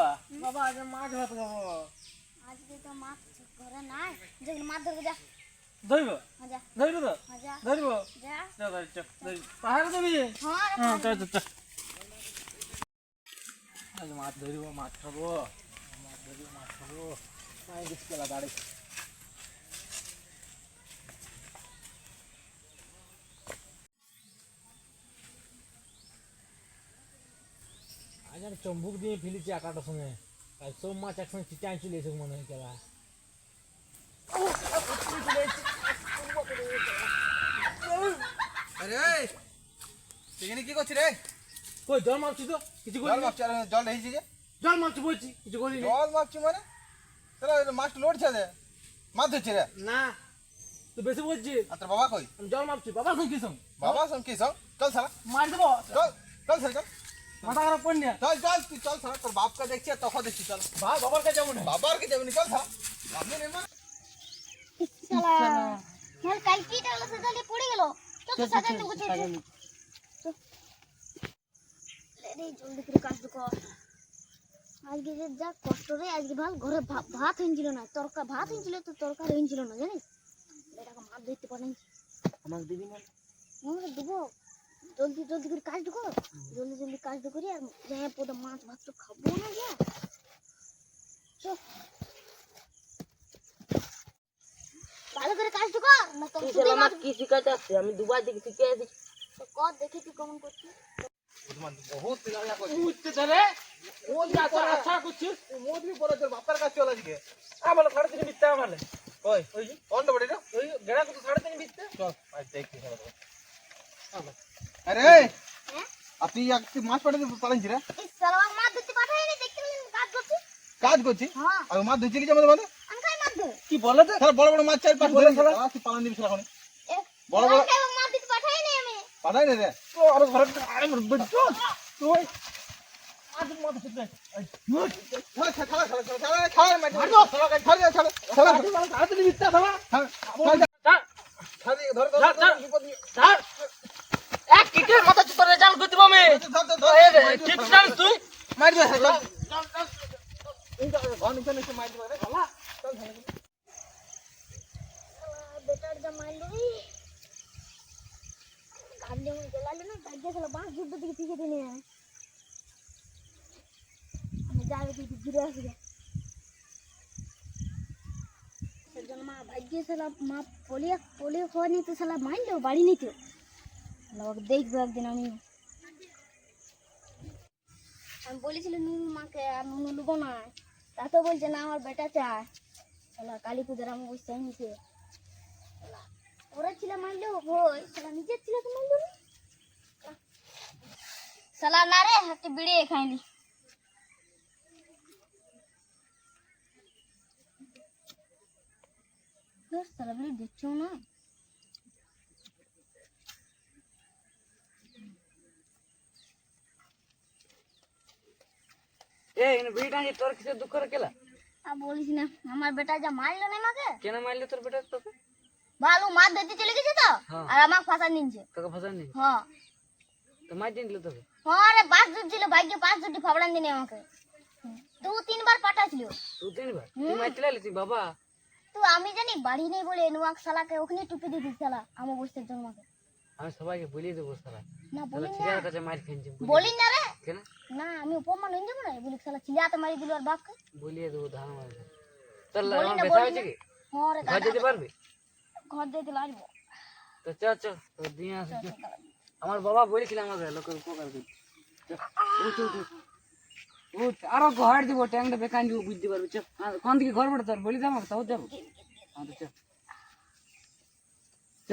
বাবা। বাবা আজ মাছ ভাত খাব। আজকে তো মাছ ঘরে নাই। যখন মাছ ধরবো যা। ধরব? হ্যাঁ ধরব তো? ধরব? পাহাড়ে যাবি? হ্যাঁ হ্যাঁ চল চল চল। আজ মাছ ধরব মাছ খাব। মাছ ধরব মাছ খাব। মায়ের দিস কেলা আর চম্বুক দিয়ে ফেলেছি আকাটার সঙ্গে। আর সব মাছ একসঙ্গে চিটাই চলে এসে মনে হয় কেলা। আরে এই এখানে কি করছিস রে? কই জল মাপছি তো? কিছু জল করিনি মাপছি আর জল ঢেকেছি যে। জল মাপছি বলছি কিছু করিনি জল মাপছি মানে? তাহলে মাছটা লড়ছে রে মাছ ধরছে রে। না তো বেশি বলছি। আর তোর বাবা কই? আমি জল মাপছি বাবা সঙ্গে কি সঙ্গে? বাবা সঙ্গ কি সঙ্গ? চল সারা মার দেবো। চল চল সারা চল। মাথা খারাপ করি না। চল চল তুই চল সারা তোর বাপকে দেখছি আর তখন দেখছি চল। ভাই বাবার কাছে যাব না। বাবার কি যাবি চল সারা আপনি নেই মা। কাল কি টালা সাজালে পড়ে গেল। তো তো সাজান দেবো চল চল। রে জলদি করে কাজ কর। আজকে যে যা কষ্ট রে আজকে ভালো ঘরে ভাত হয়েছিল না তরকা ভাত হয়েছিল তো তরকারি হয়েছিল না জানিস? এটাকে মাছ ধরতে পারি আমাকে দিবি না। আমরা দেবো। জলদি জলদি করে কাজ কর। জলদি জলদি কাজ করি আর যাই পদে মাছ ভাত তো খাব না যা চল ভালো করে কাজ কর না তো শুধু মাছ কি শিখাতে আসছে আমি দুবার থেকে শিখে আসি তো কর দেখি তুই কেমন করছিস বহুত লাগা করছিস উঠতে ধরে ও যা তোর আচ্ছা করছিস মোদ भी পরে তোর বাপের কাছে চলে আজকে আমার সাড়ে তিন বিত্তে আমার কই ওই যে কোন তো বড়ি রে ওই গেড়া কত সাড়ে তিন বিত্তে চল আজ দেখি চলো। আরে হ্যাঁ আপনি এক মাছ পাঠাতে পারেন রে এই সালাম মাছ ধরতে পাঠাই নি দেখতে পেলেন কাজ করছিস কাজ করছি হ্যাঁ আর মাছ ধরছি কি আমাদের মানে আমি খাই মাছ ধর কি বলে তো স্যার বড় বড় মাছ চার পাঁচ ধরে খেলা তুই পালন দিবি সারা এ, বড় বড়- খাই মাছ ধরতে পাঠাই নি আমি পাঠাই না রে তো আর ঘরে আরে মোর বেটো তুই আজ মত শুতে খেলা খেলা খেলা খেলা খেলা খেলা মাছ মার দাও, খেলা কাজ। খেলা খেলা খেলা সাড়ে তিন বিত্তে ধরা খেলা ছাড় খেলা ধর ধর ছাড়, ছাড়। বিপদ নিয়ে ছাড় এক কিকের মাথা চুপ করে জাল করতে পাবে ধর ধর ধর এ রে ঠিক জানিস তুই মার দে চল চল চল এই ঘর নিচে নিচে মার দিবে রে শালা চল বেটার যা মারলো রে গাড়ি মনে গেলালে না গাড়ি গেছিল বাঁশ যুদ্ধ দিকে থেকে দিনে আমি যাবে তুই ঘুরে আসি রে সেজন্য মা ভাগ্য সালা মা পোলিও পোলিও খাওয়া নিতে সালা মাইন্ডেও বাড়ি নিতে ওকে দেখব একদিন আমি আমি বলেছিলাম, নুনু মাকে, আর নুনু লুবো না। তা তো বলছে, না, আমার বেটা চায়। সালা কালী পুজোর আমি বসে নিতে। ওরা ছিল মারলেও হয় সালা নিজের ছিল তো মারলো সালা না রে হাতে বিড়িয়ে খাইলি সালা বিড়ি দিচ্ছ না? এ এখানে তোর কিসের দুঃখ রে আর বলিস না আমার বেটা যা মারলো না আমাকে কেন মারলি তোর বেটা তোকে? ভালো মাছ ধরতে চলে গেছে তো হ্যাঁ। আর ফাঁসা তোকে হ্যাঁ। তো মার দিন দিল তোকে? হ্যাঁ রে পাঁচ জুট ছিল ভাগ্যে পাঁচ জুটি ফাবড়ান দিনে আমাকে। দু তিনবার পাঠাছিল তিনবার? তুই বাবা। তো আমি জানি বাড়ি নেই বলে নুয়াক শালাকে ওখানে টুপি দিয়ে দিস শালা আমার বসতে জন্য। আমি সবাইকে বলিয়ে দেবো সারা না বলি না। কাছে মার খেয়েছি বলি না রে কেন না? আমি অপমান হয়ে যাব না? বলি শালা চিলাতে মারি দিল আর বাপকে। বলিয়ে দেবো ধান মারবে তোর বেসা বলি হয়েছে। কি? হ্যাঁ ঘর যেতে পারবি? ঘর যেতে লাগবো তো চ চ তো দিয়ে আসি। আমার বাবা বলেছিল আমাকে লোকের উপকার করতে। উঠ, উঠ, উঠ। উঠ, আরও ঘর দিব ট্যাংটা বেকান দিব বুঝতে পারবি। চ কোন দিকে ঘর পড়ে তোর? বলি দাম তাও যাব। হ্যাঁ তো চ। চ।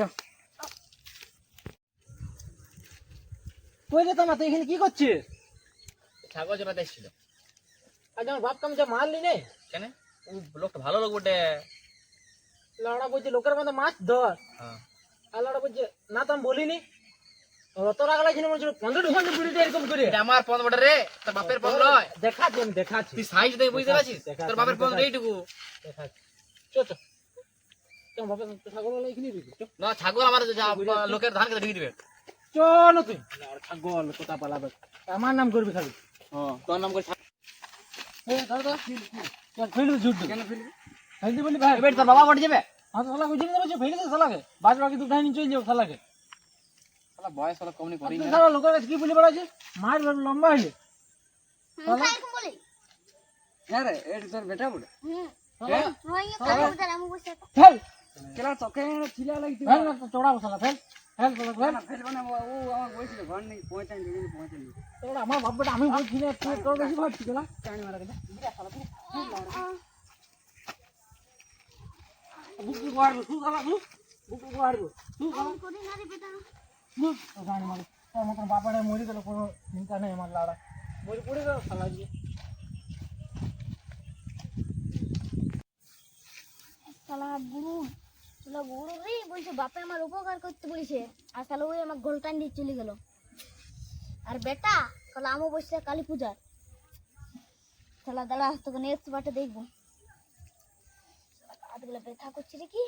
এখানে কি করছিস? ছাগল চড়াতে এসেছিল। আজ আমার বাপ কাম যা মারলি নে কেন? ও লোকটা ভালো লোক বটে। লড়া বলছে লোকের মধ্যে মাছ ধর। হ্যাঁ। আর লড়া বলছে না তো আমি বলিনি। অত রাগ লাগছিল মনে পনেরো ঢুকান এরকম করে। আমার বটে রে তোর বাপের নয় দেখাচ্ছি আমি দেখাচ্ছি। তুই সাইজ দেখে বুঝতে পারছিস? তোর বাপের দেখাচ্ছি। এইটুকু। দেখাচ্ছি। চ চ না ছাগল আমার লোকের ধান কেটে ঢুকিয়ে দিবে। চলো তুই ছাগল কোথা পালাবে? আমার নাম করবি খালি। তোর নাম করে বাবা বাড়ি যাবে? আর শালা বুঝে নিতে পারছ ফেলে দে শালাকে। বাজ বাকি দুটো নিয়ে চলে যাও শালাকে। শালা বয়স হলো কমনি করি তুই শালা লোকের কাছে কি বলে বেড়াচ্ছি মার লম্বা হইলে। মুখে এরকম বলে। হ্যাঁ রে এটা তোর বেটা বলে। হুম। শালা। হয়? কালো উদার আমি বসে ফেল। কেলা চকে ছিলা লাগতে ফেল না তো চড়াবো ফেল। ও আমার বাপটা আমি বলছি না তুই তোর বেশি ভাবছি না। চানি মারা গেছে। বুকু কোয়ারবো তুই শালা তুই বুকু কোয়ারবো তুই শালা করি না রে বেটা। তোর মতন বাপাটা মরে গেল কোনো চিন্তা নেই আমার লাড়া মরে পড়ে গেল শালা দিয়ে উপকার করতে বলিছে, আর তাহলে ওই আমার গোলটান দিয়ে চলে গেল। আর বেটা, তাহলে আমও বসছে কালী পূজার। তাহলে দাঁড়া তোকে নেক্সট বাটে দেখব। হাতগুলো ব্যথা করছে রে কি